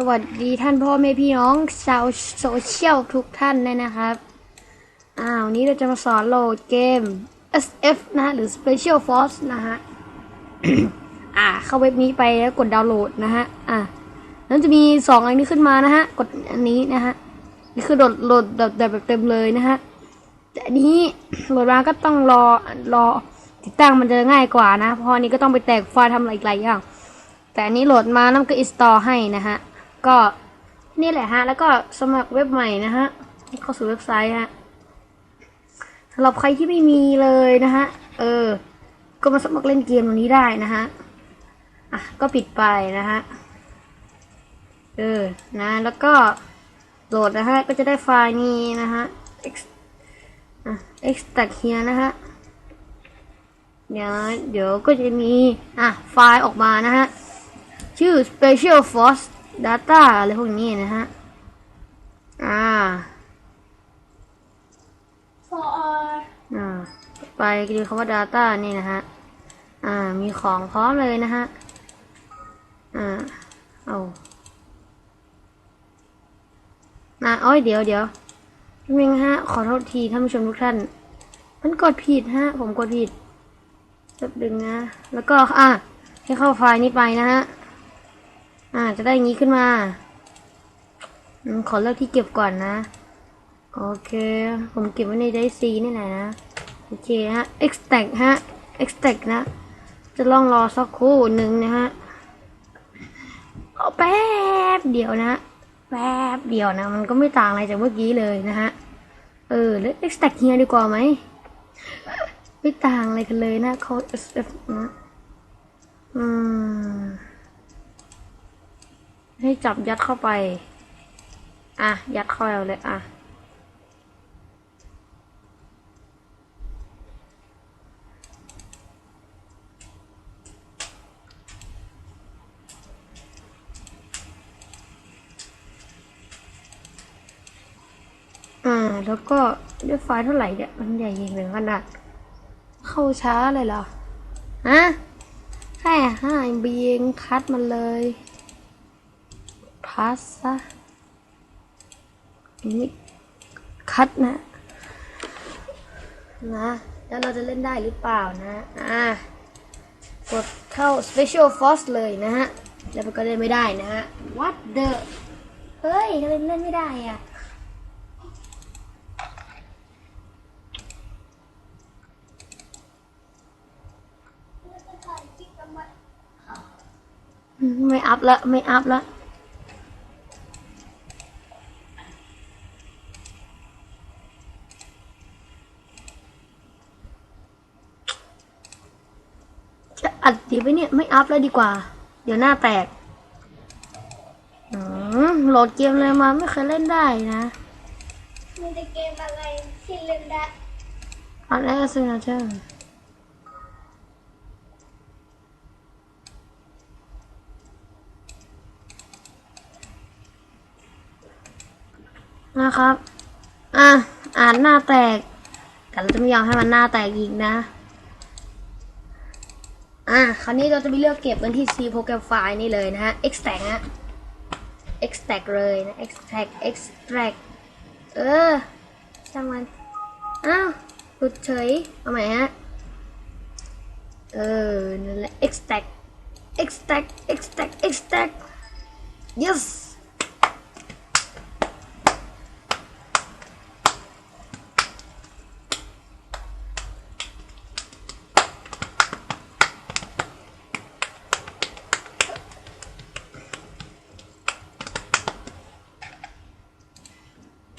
สวัสดีท่านพ่อแม่พี่น้องชาวโซเชียลทุกท่านเลยนะครับ อ้าววันนี้เราจะมาสอนโหลดเกม SF นะฮะหรือ Special Force นะฮะ อ่า เข้าเว็บนี้ไปแล้วกดดาวน์โหลดนะฮะ อ่านั้นจะมีสองอันนี้ขึ้นมานะฮะ กดอันนี้นะฮะ นี่คือโหลดโหลดแบบแบบเต็มเลยนะฮะ แต่อันนี้โหลดมาก็ต้องรอรอติดตั้งมันจะง่ายกว่านะ เพราะอันนี้ก็ต้องไปแตกไฟล์ทำอะไรอีกหลายอย่าง แต่อันนี้โหลดมาแล้วมันก็อินสตอลให้นะฮะ ก็นี่แหละฮะ แล้วก็สมัครเว็บใหม่นะฮะเข้าสู่เว็บไซต์ฮะสำหรับใครที่ไม่มีเลยนะฮะ เออ ก็มาสมัครเล่นเกมตรงนี้ได้นะฮะ อะ ก็ปิดไปนะฮะ เออ นะ แล้วก็โหลดนะฮะ ก็จะได้ไฟล์นี้นะฮะ x อะ extract here นะฮะ เดี๋ยว เดี๋ยวก็จะมี อะ ไฟล์ออกมานะฮะ ชื่อ Special Force Data อะไรพวกนี้นะฮะ อ่า for อ่าไปก็ดูคำว่า Data นี่นะฮะ อ่า มีของพร้อมเลยนะฮะ อ่า เอาอะอ้อยเดี๋ยวเดี๋ยวนิดนึงฮะ ขอโทษทีท่านผู้ชมทุกท่าน มันกดผิดฮะ ผมกดผิดแป๊บดึงนะ แล้วก็ อะ ให้เข้าไฟล์นี้ไปนะฮะ อ่า จะได้อย่างนี้ขึ้นมาอขอเลือกที่เก็บก่อนนะ โอเค ผมเก็บไว้ในไดซีนี่แหละนะ โอเคฮะ extract ฮะ extract นะ จะลองรอสักครู่หนึ่งนะฮะเอาแป๊บเดียวนะ แป๊บเดียวนะ มันก็ไม่ต่างอะไรจากเมื่อกี้เลยนะฮะ เออแล้ว extract เฮียดีกว่าไหม ไม่ต่างอะไรกันเลยนะเขา SF นะ อืม ให้จับยัดเข้าไป อะ ยัดเข้าไปเลย อะ อ่า แล้วก็ด้วยไฟล์เท่าไหร่เนี่ย มันใหญ่เหมือนขนาด เข้าช้าเลยเหรอ ฮะ แค่ห้าเบียงคัดมันเลย พัสซะอันนี้คัดนะ นะ แล้วเราจะเล่นได้หรือเปล่านะ อะกดเข้า Special Force เลยนะฮะ แล้วมันก็เล่นไม่ได้นะฮะ What the เฮ้ยทำไมเล่นไม่ได้อะไม่อัพละ ไม่อัพละ อัดดีไปเนี่ยไม่อัพแล้วดีกว่า เดี๋ยวหน้าแตกอืมโหลดเกมเลยมาไม่เคยเล่นได้นะมีแต่เกมอะไรที่เล่นได้อันแรกซึ่งนะเจ้านะครับ อะ อ่านหน้าแตกแต่เราจะไม่ยอมให้มันหน้าแตกอีกนะ อะคราวนี้เราจะไปเลือกเก็บกันที่ C โปรแกรมไฟล์นี่เลยนะฮะ extract ฮะ extract เลยนะ extract extract เออช่างมัน อ้าวหลุดเฉย เอาใหม่ฮะ เออ นั่นแหละ extract extract extract extract yes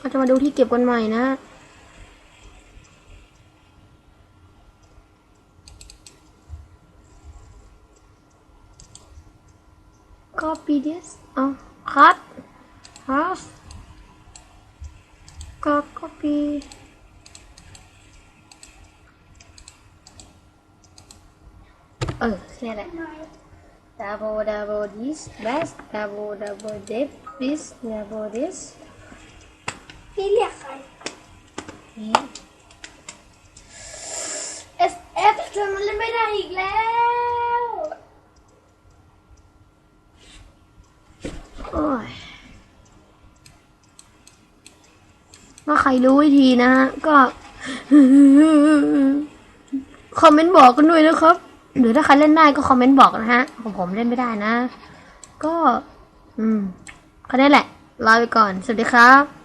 เราจะมาดูที่เก็บกันใหม่นะอ copy this เอาคัดคัสก็ copy เออนี่แหละ double double this best double double this this double this พี่เรียกใครนี่ SF จนมันเล่นไม่ได้อีกแล้วโอ้ยถ้าใครรู้วิธีนะฮะก็ คอมเมนต์บอกกันด้วยนะครับ หรือถ้าใครเล่นได้ก็คอมเมนต์บอกนะฮะของผมเล่นไม่ได้นะ ก็ อืมแค่นี้แหละลาไปก่อน สวัสดีครับ